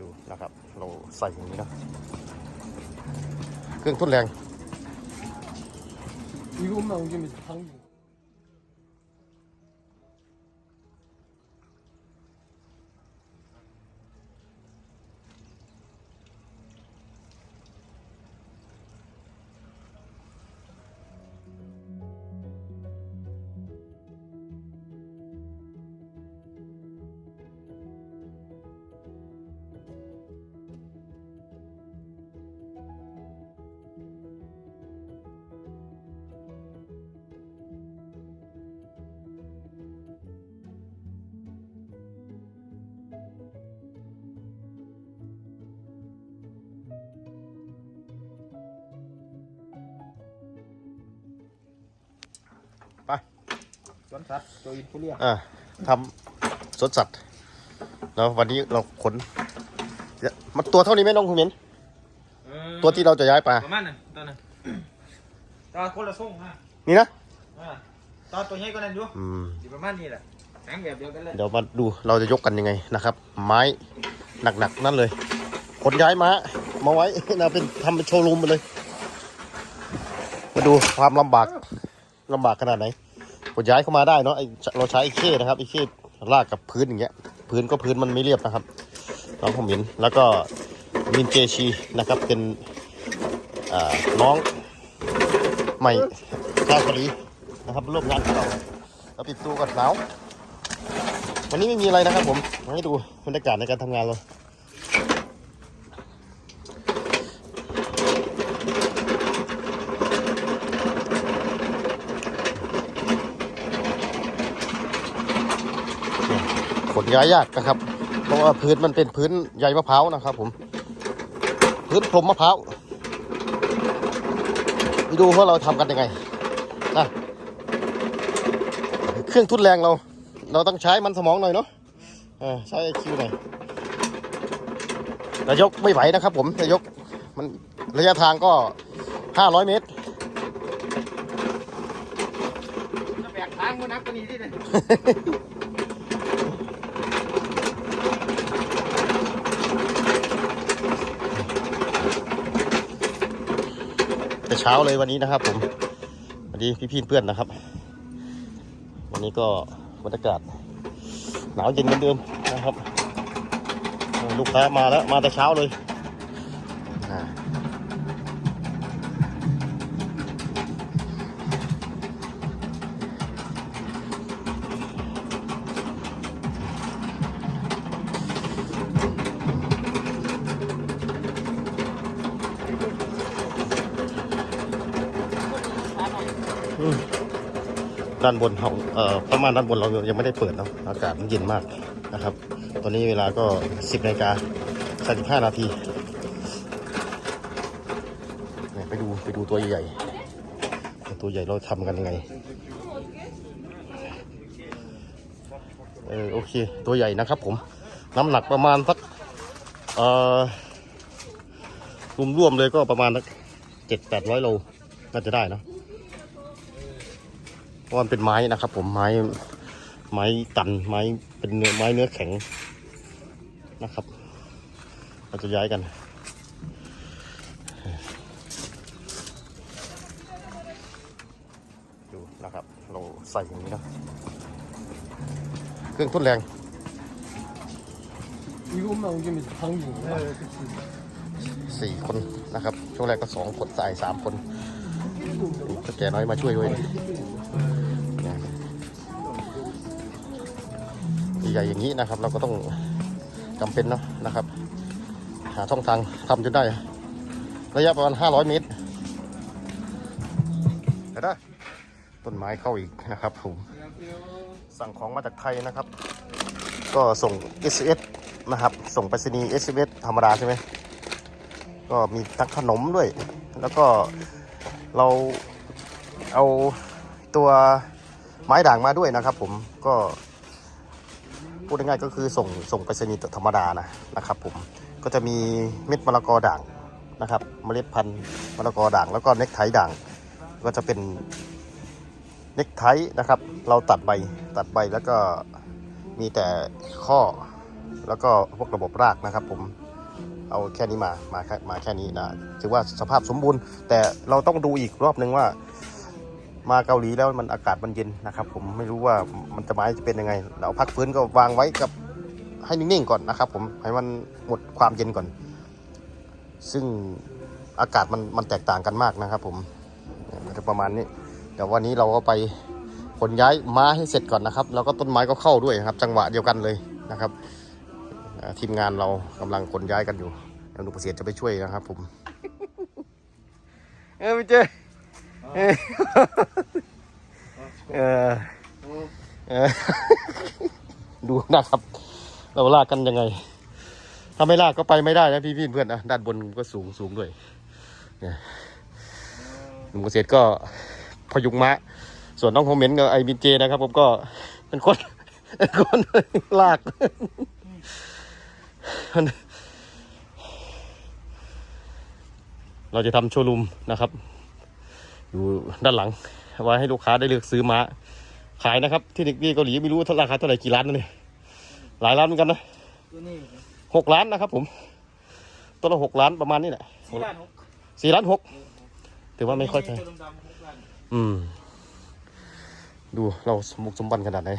ดูนะครับ เราใส่อย่างนี้นะเครื่องทุ่นแรง 이것만 옮기면 당기. สวนสัตว์ตัวอินฟูเรียอ่าทำสวนสัตว์แล้ววันนี้เราขนเดี๋ยวมันตัวเท่านี้ไหมน้องคุณเหม็นตัวที่เราจะย้ายปลาประมาณนั้นตัวนั้นตอนคนละส่งฮะนี่นะอ่าตอนตัวใหญ่ก็นั่นอยู่อืมอยู่ประมาณนี้แหละแสงแบบเดียวกันเลยเดี๋ยวมาดูเราจะยกกันยังไงนะครับ ไม้หนักๆนั่นเลยขนย้ายม้ามาไว้นะเป็นทำเป็นโชว์รูมไปเลย มาดูความลำบากลำบากขนาดไหน ขนย้ายเข้ามาได้เนาะไอเราใช้ไอ้เข้นะครับไอ้เข้ลากกับพื้นอย่างเงี้ย พื้นก็พื้นมันไม่เรียบนะครับน้องผมเห็นแล้วก็มินเจชีนะครับเป็นอ่าน้องใหม่ชาวเกาหลีนะครับร่วมงานกับเราเราปิดตัวกันหนาววันนี้ไม่มีอะไรนะครับผมมาให้ดูบรรยากาศในการทำงานเรา นย้ายยากนะครับ เพราะว่าพื้นมันเป็นพื้นใยมะพร้าวนะครับ ผม พื้นพรมมะพร้าวไปดูว่าเราทำกันยังไงนะเครื่องทุนแรงเรา เราต้องใช้มันสมองหน่อยเนาะเออใช้ไอคิวหน่อยแต่ยกไม่ไหวนะครับ ผมแต่ยกมันระยะทางก็500เมตรจะแบกทางมันนักกว่านี้ที่ไหน แต่เช้าเลยวันนี้นะครับ ผมสวัสดีพี่พี่ๆเพื่อนนะครับ วันนี้ก็บรรยากาศหนาวเย็นเหมือนเดิมนะครับ ลูกค้ามาแล้วมาแต่เช้าเลย ด้านบนของเอ่อประมาณด้านบนเรายังไม่ได้เปิดเนาะอากาศมันเย็นมากนะครับ ตอนนี้เวลาก็ 10นาฬิกา35นาทีเนี่ยไปดูไปดูตัวใหญ่ตัวใหญ่เราทำกันยังไงเออโอเค ตัวใหญ่นะครับผม น้ำหนักประมาณสักเอ่อรวมๆเลยก็ประมาณสักเจ็ดแปดร้อยโลน่าจะได้เนะ เพราะมันเป็นไม้นะครับ ผมไม้ไม้ตันไม้เป็นเนื้อไม้เนื้อแข็งนะครับ เราจะย้ายกัน ดูนะครับ เราใส่อย่างนี้นะเครื่องทุนแรงสี่คนนะครับ ช่วงแรกก็สองคนใส่สามคนถ้าแกน้อยมาช่วยด้วย ใหญ่ๆอย่างนี้นะครับ เราก็ต้องจำเป็นเนาะนะครับ หาช่องทางทำจนได้ ระยะประมาณ 500 เมตรเห็นไหมต้นไม้เข้าอีกนะครับผมสั่งของมาจากไทยนะครับ ก็ส่ง s อ s นะครับ ส่งไปรษณีย์ s อ s ธรรมดาใช่ไหมก็มีทั้งขนมด้วย แล้วก็เราเอาตัวไม้ด่างมาด้วยนะครับผมก็ พูดง่ายๆก็คือส่งส่งไปรษณีย์ธรรมดานะนะครับผมก็จะมีเม็ดมะละกอด่างนะครับ เมล็ดพันธุ์มะละกอด่าง แล้วก็เน็กไทด่างก็จะเป็นเน็กไทนะครับ เราตัดใบตัดใบแล้วก็มีแต่ข้อแล้วก็พวกระบบรากนะครับ ผมเอาแค่นี้มามาแค่มาแค่นี้นะถือว่าสภาพสมบูรณ์ แต่เราต้องดูอีกรอบนึงว่า มาเกาหลีแล้วมันอากาศมันเย็นนะครับ ผมไม่รู้ว่ามันจะม้จะเป็นยังไง เราพักฟื้นก็วางไว้กับให้นิ่งๆก่อนนะครับ ผมให้มันหมดความเย็นก่อน ซึ่งอากาศมันมันแตกต่างกันมากนะครับ ผมจะประมาณนี้เดี๋ยววันนี้เราก็ไปขนย้ายม้าให้เสร็จก่อนนะครับ แล้วก็ต้นไม้ก็เข้าด้วยครับ จังหวะเดียวกันเลยนะครับทีมงานเรากำลังขนย้ายกันอยู่เดี๋ยวหนุประเสียจะไปช่วยนะครับ ผม เออไปเจอ เออเออดูนะครับ เราลากกันยังไง ถ้าไม่ลากก็ไปไม่ได้นะพี่พี่เพื่อนนะด้านบนก็สูงสูงด้วยเนี่ยหนุ่มเกษตรก็พยุงม้าส่วนน้องโฮเมนกับไอบินเจนะครับ ผมก็เป็นคนเป็นคนลากเราจะทำโชว์รูมนะครับ อยู่ด้านหลังไว้ให้ลูกค้าได้เลือกซื้อม้า ขายนะครับ ที่เด็กพี่เกาหลีไม่รู้เท่าราคาเท่าไหร่กี่ล้านนะเนี่ยหลายล้านเหมือนกันนะตัวนี้หกล้านนะครับ ผมตัวละหกล้านประมาณนี้แหละสี่ล้านหกสี่ล้านหกถือว่าไม่ค่อยแพงตัวดำๆหกล้านอืม ดูเราสมบุกสมบันขนาดไหน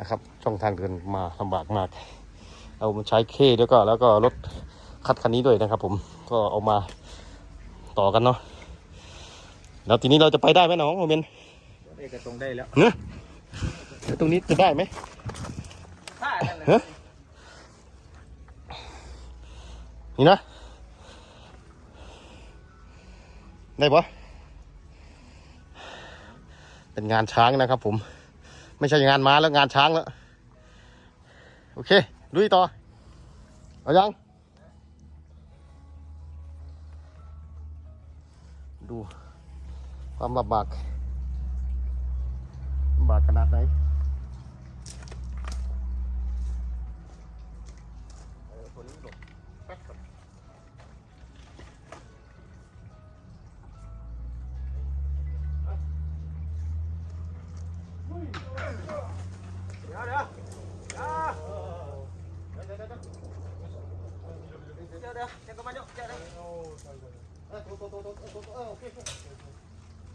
นะครับ ช่องทางเดินมาลำบากมาก เอามาใช้เคแล้วก็แล้วก็รถคัดคันนี้ด้วยนะครับ ผมก็เอามาต่อกันเนาะ แล้วทีนี้เราจะไปได้ไหมน้องโมเมนเอกตรงได้แล้วเนื้อแล้วตรงนี้จะได้ไหมถ้านั่นแหละฮะนี่นะ ได้ปะเป็นงานช้างนะครับผม ไม่ใช่งานม้าแล้วงานช้างแล้ว โอเคลุยต่อ เอายัง ดู ปั๊มบาบากบากขนาดไหนเดี๋ยวเดี๋ยวเดี๋ยวก็มาเดี๋ยวเดี๋ยวเดี๋ยวเออโตโตโตโตโตเออโอเค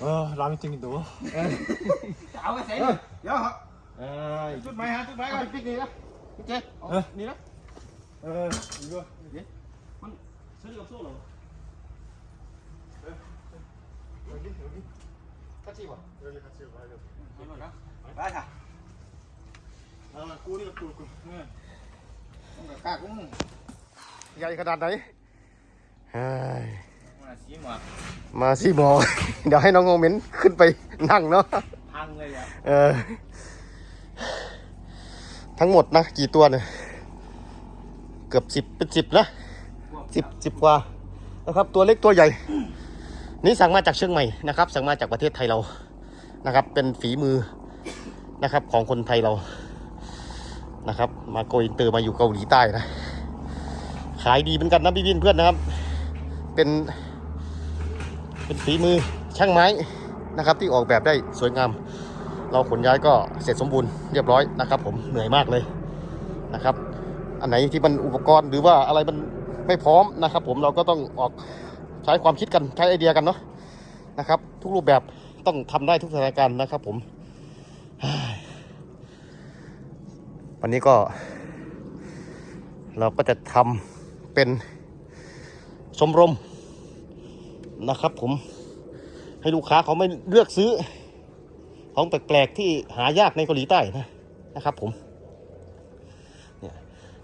아, 라면 땡긴다. 아우가 세. 야. 아, 이거 많이 한 많이 가. 빅이야. 이제. 어, 니라? 어, 이거. 예. 한 소리가 없어 올라. 여기 여기. 같이 봐. 여기 같이 봐. 올라가. 맞아. 아, 꼬리가 또 올걸. 응. 뭔가 까꿍. ใหญ่ขนาดไหนเฮ้ยมาสีหมวกมาสิหมอเดี๋ยวให้น้องโมเมนต์ขึ้นไปนั่งเนาะพังเลยอะเออ ทั้งหมดนะ กี่ตัวเนี่ย เกือบสิบเป็นสิบนะสิบสิบกว่านะครับ ตัวเล็กตัวใหญ่ นี่สั่งมาจากเชียงใหม่นะครับ สั่งมาจากประเทศไทยเรานะครับ เป็นฝีมือนะครับของคนไทยเรานะครับ มาโกอินเตอร์มาอยู่เกาหลีใต้นะ ขายดีเหมือนกันนะพี่วินเพื่อนนะครับ เป็น เป็นฝีมือช่างไม้นะครับ ที่ออกแบบได้สวยงาม เราขนย้ายก็เสร็จสมบูรณ์เรียบร้อยนะครับ ผมเหนื่อยมากเลยนะครับ อันไหนที่มันอุปกรณ์หรือว่าอะไรมันไม่พร้อมนะครับ ผมเราก็ต้องออกใช้ความคิดกันใช้ไอเดียกันเนาะนะครับ ทุกรูปแบบต้องทำได้ทุกสถานการณ์นะครับ ผมวันนี้ก็ เราก็จะทำ เป็นชมรมนะครับผมให้ลูกค้าเขาไม่เลือกซื้อ ของแปลกๆที่หายากในเกาหลีใต้นะนะครับผมเนี่ย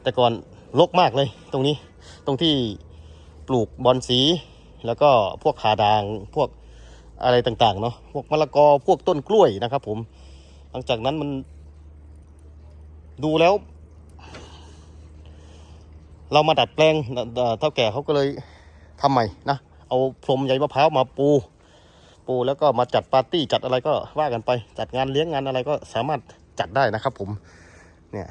แต่ก่อนรกมากเลยตรงนี้ตรงที่ปลูกบอนสี แล้วก็พวกขาดางพวกอะไรต่างๆเนาะพวกมะละกอพวกต้นกล้วยนะครับผม หลังจากนั้นมันดูแล้ว เรามาดัดแปลงเอ่เท่าแก่เขาก็เลยทำใหม่นะเอาพรมใยมะพร้าวมาปู ปูแล้วก็มาจัดปาร์ตี้จัดอะไรก็ว่ากันไป จัดงานเลี้ยงงานอะไรก็สามารถจัดได้นะครับผมเนี่ย